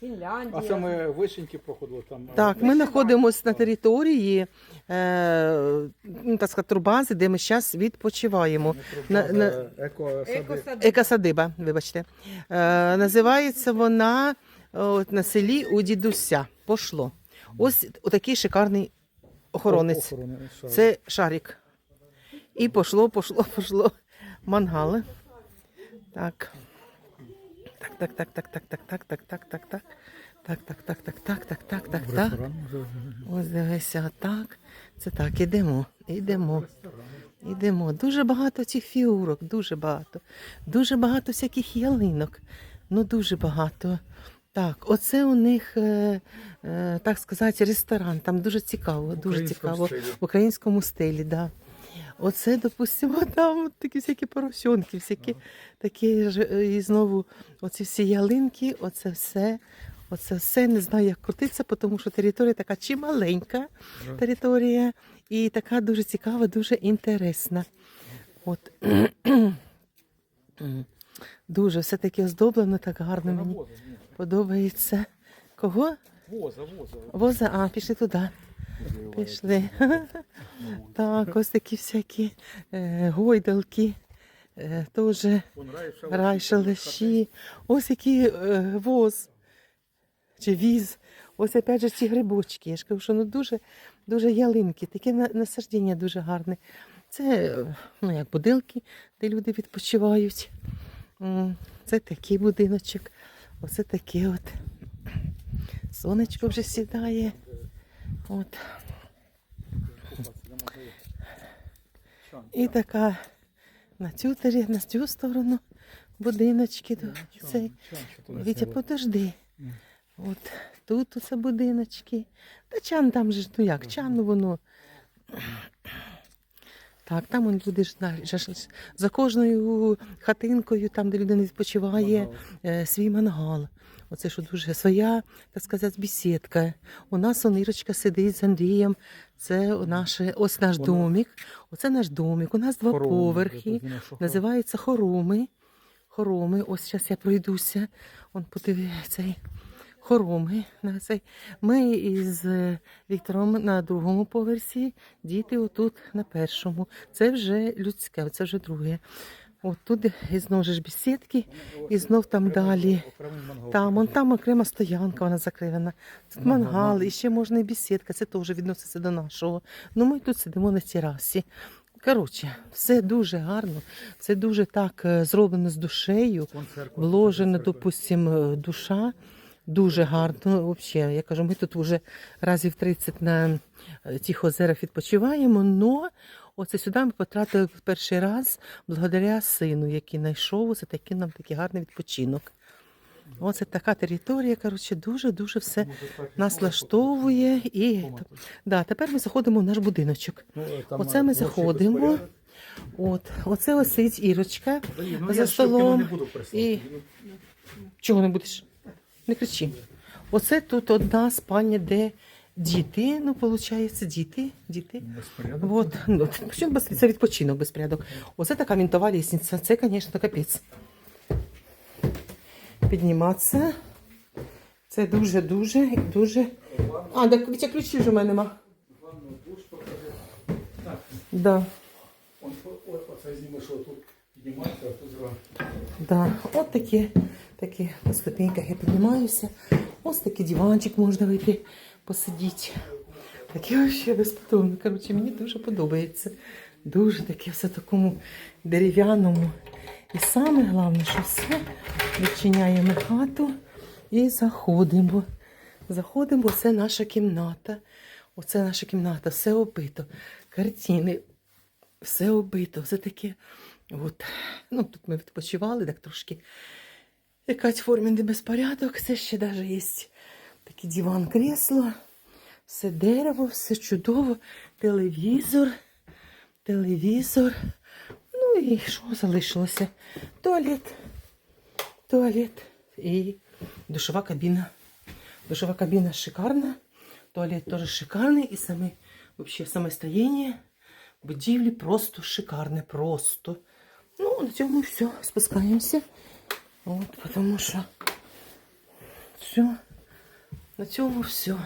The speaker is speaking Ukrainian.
Фінляндія. А це ми вишеньки проходили там. Так, ми знаходимося на території е, ну, так сказати, турбази, де ми зараз відпочиваємо. на- на- Еко сади. Екосадиба. Екосадиба, вибачте. Е, називається вона е, от, на селі у дідуся. Пошло. Ось такий шикарний охоронець. Охорони. Це шарик. І пошло, пошло, пошло. Мангали. Так. Так, так, так, так, так, так, так, так, так, так, так. Так, так, так, так, так, так, так, так. Ось дивися, так. Це так, ідемо, ідемо. Ідемо. Дуже багато цих фігурок, дуже багато. Дуже багато всяких ялинок. Ну, дуже багато. Так, оце у них, е, е, так сказати, ресторан. Там дуже цікаво, дуже цікаво. В українському стилі. Да. Оце, допустимо, там такі всякі поросенки, всякі такі ж, е, і знову оці всі ялинки, оце все. Оце все не знаю, як крутиться, тому що територія така чималенька Да. територія і така дуже цікава, дуже інтересна. От. Дуже все таки оздоблено, так гарно мені подобається. Кого? Воза, воза. Воза, а, пішли туди. Пішли. Так, ось такі всякі е, гойдалки. Е, теж Вон рай, шалаші, рай, шалаші. Ось який е, воз чи віз. Ось опять же ці грибочки. Я ж кажу, що ну дуже, дуже ялинки, таке на- насадження дуже гарне. Це ну, як будинки, де люди відпочивають. Це такий будиночок. Оце таке от. Сонечко вже сідає. От. І така на цю, тері- на цю сторону будиночки. Цей. Вітя, подожди. От тут оце будиночки. Та чан там же ну як, чан ну воно. Так, там он люди ж на- же ж за кожною хатинкою, там, де людина відпочиває, е, свій мангал. Оце що дуже своя, так сказати, бесідка. У нас он Ірочка сидить з Андрієм. Це наше, ось наш домик. Оце наш домик. У нас два поверхи. Називається хороми. Хороми. Ось зараз я пройдуся. Он подивіться цей хороми. Ми із Віктором на другому поверсі, діти отут на першому. Це вже людське, це вже друге. От і знову ж бесідки, і знов там далі. Там, он там окрема стоянка, вона закривана. Тут Мангал, і ще можна і бесідка, це теж відноситься до нашого. Ну ми тут сидимо на терасі. Коротше, все дуже гарно, все дуже так е, зроблено з душею, вложена, допустимо, душа. Дуже гарно. Ну, взагалі, я кажу, ми тут вже разів 30 на е, цих озерах відпочиваємо, но оце сюди ми потратили в перший раз благодаря сину, який знайшов оце такий нам такий гарний відпочинок. Оце така територія, коротше, дуже-дуже все нас влаштовує. І да, тепер ми заходимо в наш будиночок. Ну, Оце ми заходимо. От, оце ось сидить Ірочка. Ну, за столом. І- Чого не будеш? Не кричи. Оце тут одна спальня, де діти. Ну, виходить, діти. діти. Вот. Ну, Причому без, це відпочинок безпорядок. Оце така вінтова лісниця. Це, звісно, капець. Підніматися. Це дуже-дуже, дуже. А, так Вітя ключів ж у мене нема. Да. Оце зніме, що тут піднімається, а тут зразу. Да, от такі, такі по ступеньках я піднімаюся. Ось такий диванчик можна вийти посидіти. Таке вообще безподобно. Коротше, мені дуже подобається. Дуже таке все такому дерев'яному. І саме головне, що все відчиняємо хату і заходимо. Заходимо, це наша кімната. Оце наша кімната, все оббито. Картини, все оббито. Все таке. От. Ну, тут ми відпочивали, так трошки якась форменний безпорядок. Це ще навіть є такий диван, кресло, все дерево, все чудово, телевізор, телевізор. Ну і що залишилося? Туалет, туалет і душова кабіна. Душова кабіна шикарна, туалет теж шикарний, і саме, вообще, саме стояние будівлі просто шикарне, просто. Ну, на цьому все, спускаємося. От, тому що Все. На цьому все.